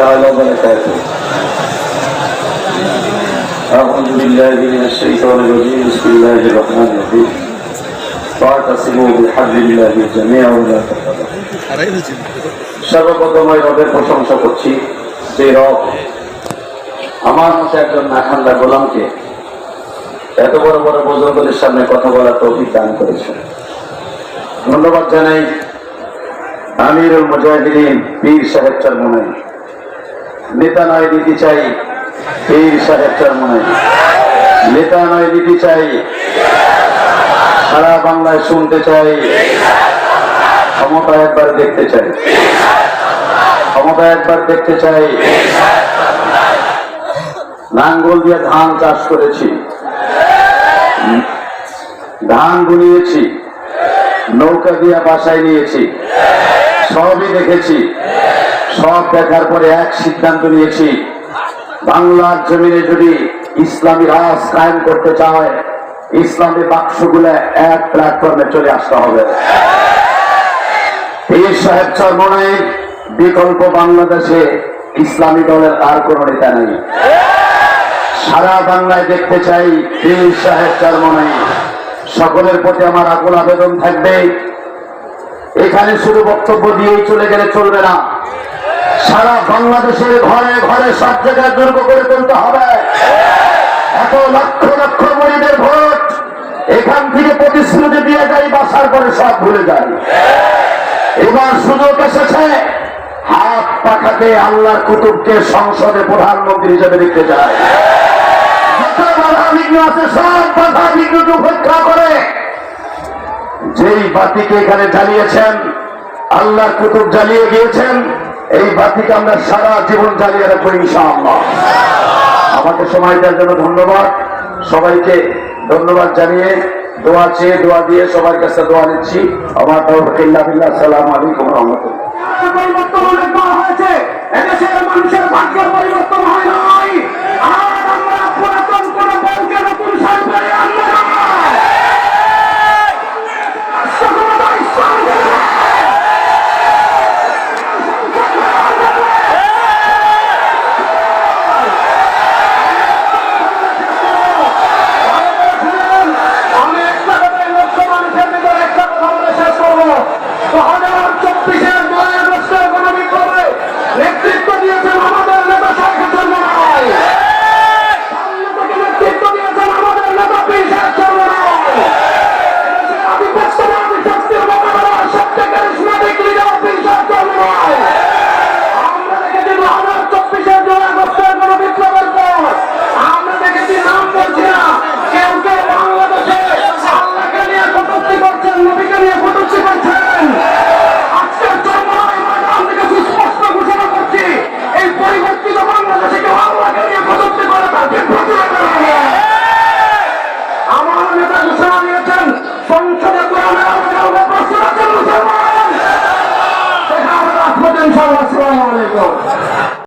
تعالى وبركاته أعوذ بالله من الشيطان الرجيم بسم الله الرحمن الرحيم واعتصموا بحبل الله جميعا ولا تفرقوا সর্বপ্রথম ওই রবের প্রশংসা করছি যে রব আমার মতো একজন নাখান্দা গোলামকে এত বড় বড় বুজুর্গদের সামনে কথা বলার তৌফিক দান করেছেন ধন্যবাদ জানাই আমিরুল মুজাহিদিন পীর সাহেব চরমনাই নেতা নয় দিতে চাই। পীর সাহেব চরমনাই নেতা নয় দিতে চাই। সারা বাংলায় শুনতে চাই। ক্ষমতা একবার দেখতে চাই। ক্ষমতা একবার দেখতে চাই। নাঙ্গল দিয়ে ধান চাষ করেছি। ধান বুনিয়েছি। নৌকা দিয়ে বাসায় নিয়েছি। সবই দেখেছি। সব দেখার পরে এক সিদ্ধান্ত নিয়েছি, বাংলার জমিনে যদি ইসলামী রাজ কায়েম করতে চায়, ইসলামী বাক্সগুলো এক প্ল্যাটফর্মে চলে আসতে হবে। পীর সাহেব চর্মনায় বিকল্প বাংলাদেশে ইসলামী দলের আর কোন নেতা নেই। সারা বাংলায় দেখতে চাই পীর সাহেব চর্মনাই। সকলের প্রতি আমার আকুল আবেদন থাকবে। এখানে শুধু বক্তব্য দিয়েই চলে গেলে চলবে না। সারা বাংলাদেশের ঘরে ঘরে সব জায়গায় দুর্গ করে তুলতে হবে। এত লক্ষ লক্ষ মরিদের ভোট, এখান থেকে প্রতিশ্রুতি দিয়ে যাই, বাসার পরে সব ভুলে যায় এবার সুযোগ এসেছে, হাত পাখাতে আল্লাহর কুতুবকে সংসদে প্রধানমন্ত্রী হিসেবে দেখতে আছে সব করে, যেই বাতিকে এখানে জ্বালিয়েছেন, আল্লাহর কুতুব জ্বালিয়ে গিয়েছেন এই বাতিকে আমরা সারা জীবন চালিয়ে রাখব ইনশাআল্লাহ। আমাকে সময় দেওয়ার জন্য ধন্যবাদ। সবাইকে ধন্যবাদ জানিয়ে দোয়া চেয়ে দোয়া দিয়ে সবার কাছে দোয়া নিচ্ছি। আমার তরফ সালাম আলাইকুম রহমতুল্লাহ। আলাইকুম